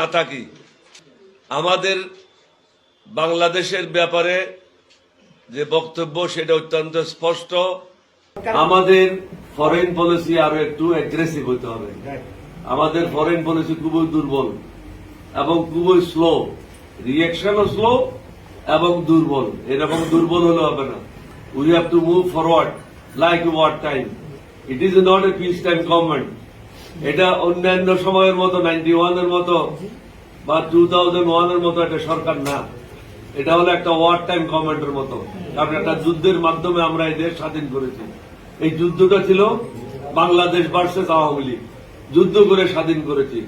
না থাকি, আমাদের বাংলাদেশের ব্যাপারে যে বক্তব্য সেটা অত্যন্ত স্পষ্ট। আমাদের ফরেন পলিসি আরও একটু অ্যাগ্রেসিভ হতে হবে। আমাদের ফরেন পলিসি খুবই দুর্বল এবং খুবই স্লো রিয়েকশনও স্লো এবং দুর্বল। এরকম দুর্বল হলে হবে না। We have to move forward like war time it is not a peace time government এটা অন্যান্য সময়ের মতো নাইনটি ওয়ানের মতো, বা টু থাউজেন্ড ওয়ানের মতো একটা সরকার না। এটা হলো একটা ওয়ার টাইম গভর্নমেন্টের মতো। কারণ একটা যুদ্ধের মাধ্যমে আমরা এই দেশ স্বাধীন করেছি। এই যুদ্ধটা ছিল বাংলাদেশ ভার্সেস আওয়ামী লীগ। যুদ্ধ করে স্বাধীন করেছি।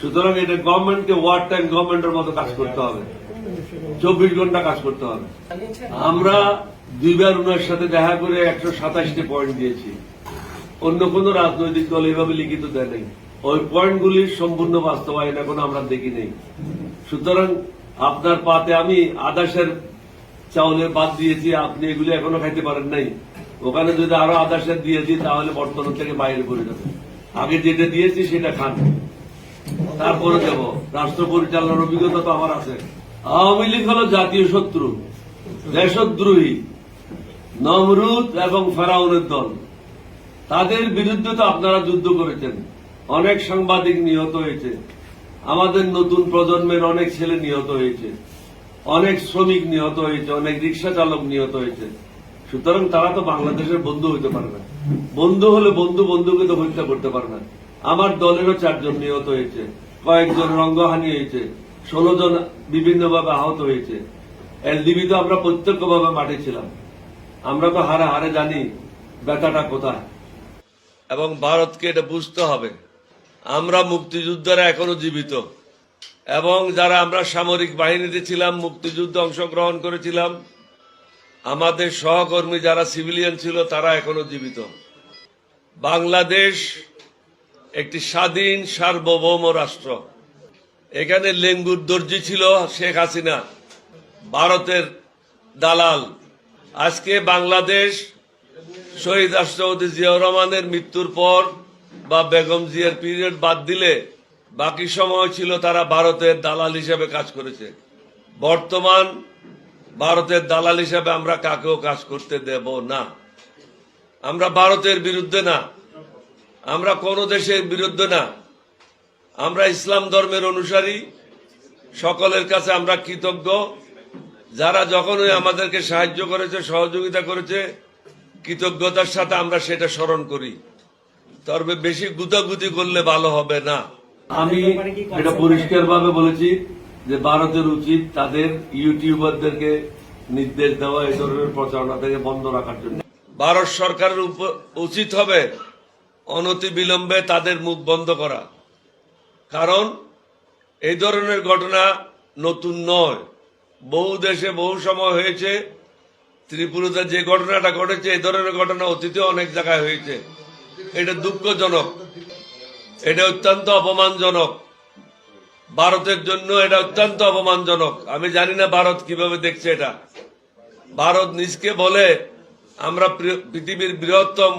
সুতরাং এটা গভর্নমেন্টকে ওয়ার টাইম গভর্নমেন্টের মতো কাজ করতে হবে। চব্বিশ ঘণ্টা কাজ করতে হবে। আমরা দুইবার ওনার সাথে দেখা করে একশো সাতাশটি পয়েন্ট দিয়েছি। অন্য কোন রাজনৈতিক দল এভাবে লিখিত দেয় নাই। ওই পয়েন্টগুলির সম্পূর্ণ বাস্তবায়ন এখন আমরা দেখি নেই। সুতরাং আপনার পাতে আমি আদাসের চাউলের বাদ দিয়েছি, আপনি এগুলি এখনও খাইতে পারেন নাই। ওখানে যদি আরও আদাসের দিয়েছি, তাহলে বর্তমান থেকে বাইরে পড়ে যাবে। আগে যেটা দিয়েছি সেটা খান। তারপরে দেব। রাষ্ট্র পরিচালনার অভিজ্ঞতা তো আমার আছে। আওয়ামী লীগ হল জাতীয় শত্রু, দেশদ্রোহী, নমরুদ এবং ফেরাউনের দল। তাদের বিরুদ্ধে তো আপনারা যুদ্ধ করেছেন। অনেক সাংবাদিক নিহত হয়েছে। আমাদের নতুন প্রজন্মের অনেক ছেলে নিহত হয়েছে। অনেক শ্রমিক নিহত হয়েছে, অনেক রিক্সা চালক নিহত হয়েছে। সুতরাং তারা তো বাংলাদেশের বন্ধু হইতে পারে না। বন্ধু হলে বন্ধু বন্ধুকে তো হত্যা করতে পারে না। আমার দলেরও চারজন নিহত হয়েছে, কয়েকজন রঙ্গহানি হয়েছে, ষোলো জন বিভিন্নভাবে আহত হয়েছে। এলডিবি তো আমরা প্রত্যক্ষভাবে মাঠে ছিলাম। আমরা তো হারে হারে জানি, ব্যথাটা কোথায়। এবং ভারতকে এটা বুঝতে হবে। আমরা মুক্তিযোদ্ধারা এখনও জীবিত। এবং যারা আমরা সামরিক বাহিনীতে ছিলাম, মুক্তিযুদ্ধে অংশগ্রহণ করেছিলাম, আমাদের সহকর্মী যারা সিভিলিয়ান ছিল, তারা এখনও জীবিত। বাংলাদেশ একটি স্বাধীন, সার্বভৌম রাষ্ট্র। এখানে লেঙ্গুর দর্জি ছিল শেখ হাসিনা, ভারতের দালাল। আজকে বাংলাদেশ শহীদ রাষ্ট্রপতি জিয়াউর রহমানের মৃত্যুর পর বা বেগম জিয়ার পিরিয়ড বাদ দিলে বাকি সময় ছিল তারা ভারতের দালাল হিসেবে কাজ করেছে। বর্তমান ভারতের দালাল হিসেবে আমরা কাকেও কাজ করতে দেব না। আমরা ভারতের বিরুদ্ধে না। আমরা কোন দেশের বিরুদ্ধে না। আমরা ইসলাম ধর্মের অনুসারী। সকলের কাছে আমরা কৃতজ্ঞ। যারা যখনই আমাদেরকে সাহায্য করেছে, সহযোগিতা করেছে কৃতজ্ঞতার সাথে আমরা সেটা স্মরণ করি। তবে বেশি গুতাগুতি করলে ভালো হবে না। আমি এটা পরিষ্কার ভাবে বলেছি যে ভারতের উচিত তাদের ইউটিউবারদেরকে নির্দেশ দেওয়া এই ধরনের প্রচারণা থেকে বন্ধ রাখার জন্য। ভারত সরকারের উচিত হবে অনতি বিলম্বে তাদের মুখ বন্ধ করা। কারণ এই ধরনের ঘটনা নতুন নয়। বহু দেশে বহু সময় হয়েছে ত্রিপুরাতে যে ঘটনাটা ঘটেছে, এই ধরনের ঘটনা অতীতে অনেক জায়গায় হয়েছে। এটা দুঃখজনক। এটা অত্যন্ত অপমানজনক। ভারতের জন্য এটা অত্যন্ত অপমানজনক। আমি জানি না ভারত কীভাবে দেখছে এটা। ভারত নিজকে বলে, আমরা পৃথিবীর বৃহত্তম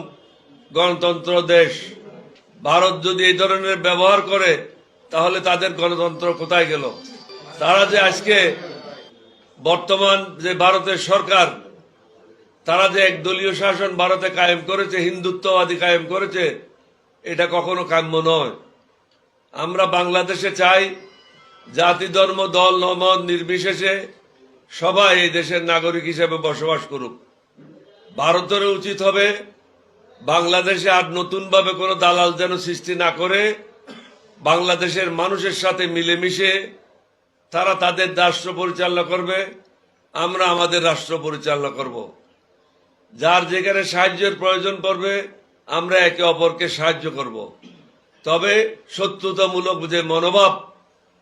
গণতন্ত্র দেশ। ভারত যদি এই ধরনের ব্যবহার করে, তাহলে তাদের গণতন্ত্র কোথায় গেল? তারা যে আজকে বর্তমান যে ভারতের সরকার তারা যে একদলীয় শাসন ভারতে কায়েম করেছে, হিন্দুত্ববাদী কায়েম করেছে, এটা কখনো কাম্য নয়। আমরা বাংলাদেশে চাই জাতি, ধর্ম, দল নমদ নির্বিশেষে সবাই এই দেশের নাগরিক হিসেবে বসবাস করুক। ভারতের উচিত হবে বাংলাদেশে আর নতুনভাবে কোনো দালাল যেন সৃষ্টি না করে বাংলাদেশের মানুষের সাথে মিলেমিশে তারা তাদের রাষ্ট্র পরিচালনা করবে, আমরা আমাদের রাষ্ট্র পরিচালনা করব। যার যেখানে সাহায্যের প্রয়োজন পড়বে, আমরা একে অপরকে সাহায্য করব। তবে শত্রুতামূলক যে মনোভাব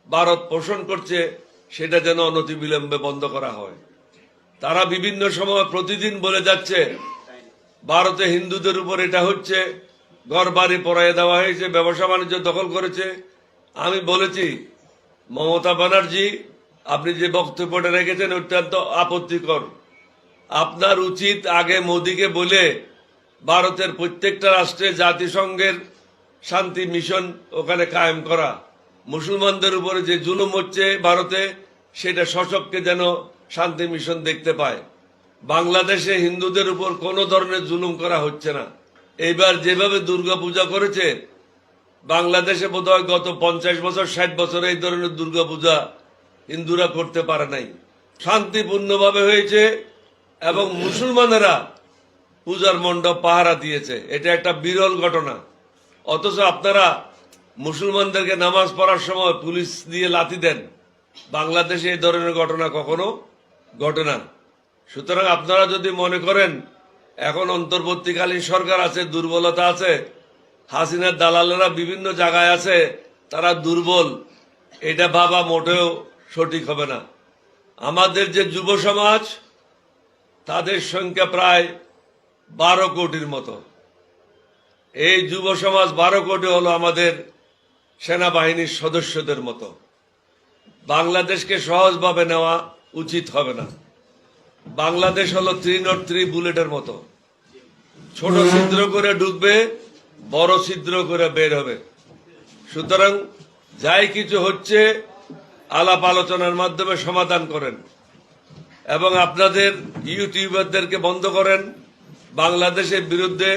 ভারত পোষণ করছে, সেটা যেন অনতি অনতিবিলম্বে বন্ধ করা হয়। তারা বিভিন্ন সময় প্রতিদিন বলে যাচ্ছে, ভারতে হিন্দুদের উপর এটা হচ্ছে ঘর বাড়ি পড়াইয়ে দেওয়া হয়েছে, ব্যবসা বাণিজ্য দখল করেছে। আমি বলেছি, মমতা ব্যানার্জি, আপনি যে বক্তব্যটা রেখেছেন, অত্যন্ত আপত্তিকর। আপনার উচিত আগে মোদিকে বলে ভারতের প্রত্যেকটা রাষ্ট্রে জাতিসংঘের শান্তি মিশন ওখানে কায়েম করা। মুসলমানদের উপরে যে জুলুম হচ্ছে ভারতে, সেটা সশককে যেন শান্তি মিশন দেখতে পায়। বাংলাদেশে হিন্দুদের উপর কোনো ধরনের জুলুম করা হচ্ছে না। এইবার যেভাবে দুর্গা পূজা করেছে, বাংলাদেশে বোধহয় গত পঞ্চাশ বছর, ষাট বছর এই ধরনের দুর্গা পূজা হিন্দুরা করতে পারে নাই। শান্তিপূর্ণভাবে হয়েছে এবং মুসলমানেরা পূজার মণ্ডপ পাহারা দিয়েছে। এটা একটা বিরল ঘটনা। অথচ আপনারা মুসলমানদেরকে নামাজ পড়ার সময় পুলিশ দিয়ে লাথি দেন। বাংলাদেশে এই ধরনের ঘটনা কখনো ঘটে না। সুতরাং আপনারা যদি মনে করেন, এখন অন্তর্বর্তীকালীন সরকার আছে, দুর্বলতা আছে, হাসিনার দালালেরা বিভিন্ন জায়গায় আছে, তারা দুর্বল। এটা ভাবা মোটেও সঠিক হবে না। আমাদের যে যুব সমাজ তাদের সংখ্যা প্রায় বারো কোটির মতো। এই যুব সমাজ বারো কোটি হলো আমাদের সেনাবাহিনীর সদস্যদের মতো। বাংলাদেশকে সহজভাবে নেওয়া উচিত হবে না। বাংলাদেশ হলো থ্রি নট থ্রি বুলেটের মতো। ছোট ছিদ্র করে ঢুকবে বড় ছিদ্র করে বের হবে। সুতরাং যাই কিছু হচ্ছে, আলাপ আলোচনার মাধ্যমে সমাধান করেন। এবং আপনাদের ইউটিউবারদেরকে বন্ধ করেন, বাংলাদেশের বিরুদ্ধে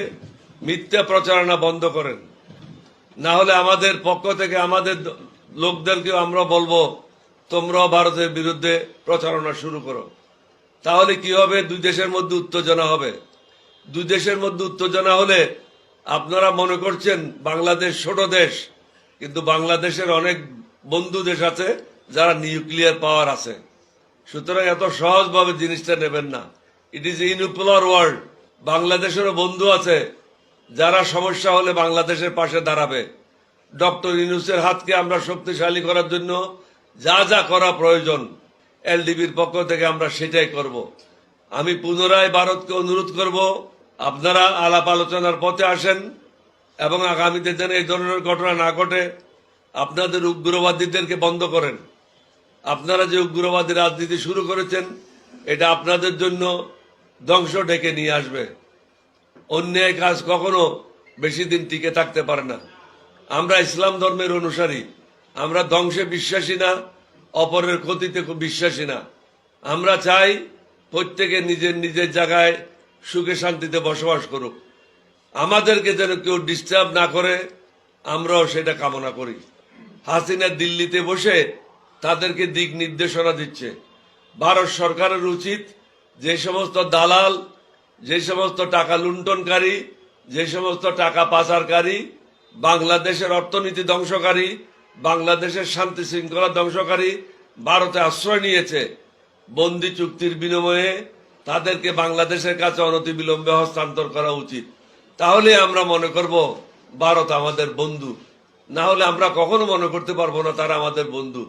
মিথ্যা প্রচারণা বন্ধ করেন। না হলে আমাদের পক্ষ থেকে আমাদের লোকদেরকেও আমরা বলব, তোমরাও ভারতের বিরুদ্ধে প্রচারণা শুরু করো। তাহলে কি হবে? দুই দেশের মধ্যে উত্তেজনা হবে। দুই দেশের মধ্যে উত্তেজনা হলে আপনারা মনে করছেন বাংলাদেশ ছোট দেশ, কিন্তু বাংলাদেশের অনেক বন্ধু দেশ আছে যারা নিউক্লিয়ার পাওয়ার আছে। সুতরাং এত সহজভাবে জিনিসটা নেবেন না। ইট ইজ ইনউপোলার ওয়ার্ল্ড বাংলাদেশেরও বন্ধু আছে, যারা সমস্যা হলে বাংলাদেশের পাশে দাঁড়াবে। ডক্টর ইউনুসের হাতকে আমরা শক্তিশালী করার জন্য যা যা করা প্রয়োজন, এলডিবির পক্ষ থেকে আমরা সেটাই করব। আমি পুনরায় ভারতকে অনুরোধ করব, আপনারা আলাপ আলোচনার পথে আসেন এবং আগামীতে যেন এই ধরনের ঘটনা না ঘটে, আপনাদের উগ্রবাদীদেরকে বন্ধ করেন। আপনারা যে উগ্রবাদী রাজনীতি শুরু করেছেন, এটা আপনাদের জন্য ধ্বংস ডেকে নিয়ে আসবে। অন্যায় কাজ কখনো বেশি দিন টিকে থাকতে পারে না। আমরা ইসলাম ধর্মের অনুসারী। আমরা ধ্বংসে বিশ্বাসী না, অপরের ক্ষতিতে খুব বিশ্বাসী না। আমরা চাই প্রত্যেকে নিজের নিজের জায়গায় সুখে শান্তিতে বসবাস করুক। আমাদেরকে যেন কেউ ডিস্টার্ব না করে, আমরাও সেটা কামনা করি। হাসিনা দিল্লিতে বসে তাদেরকে দিক নির্দেশনা দিচ্ছে। ভারত সরকারের উচিত যে সমস্ত দালাল, যে সমস্ত টাকা লুণ্ঠনকারী, যে সমস্ত টাকা পাচারকারী, বাংলাদেশের অর্থনীতি ধ্বংসকারী, বাংলাদেশের শান্তি শৃঙ্খলা ধ্বংসকারী ভারতে আশ্রয় নিয়েছে। বন্দি চুক্তির বিনিময়ে তাদেরকে বাংলাদেশের কাছে অনতিবিলম্বে হস্তান্তর করা উচিত। তাহলে আমরা মনে করব, ভারত আমাদের বন্ধু। না হলে আমরা কখনো মনে করতে পারব না তারা আমাদের বন্ধু।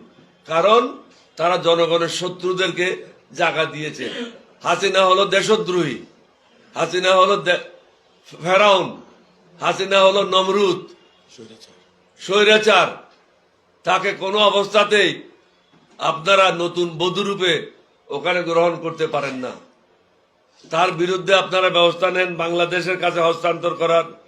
কারণ তারা জনগণের শত্রুদেরকে জাগা দিয়েছে। হাসিনা হলো দেশদ্রোহী। হাসিনা হলো ফেরাউন। হাসিনা হলো নমরুদ। স্বৈরাচার। তাকে কোনো অবস্থাতেই আপনারা নতুন বধূরূপে ওখানে গ্রহণ করতে পারেন না। তার বিরুদ্ধে আপনারা ব্যবস্থা নেন, বাংলাদেশের কাছে হস্তান্তর করার।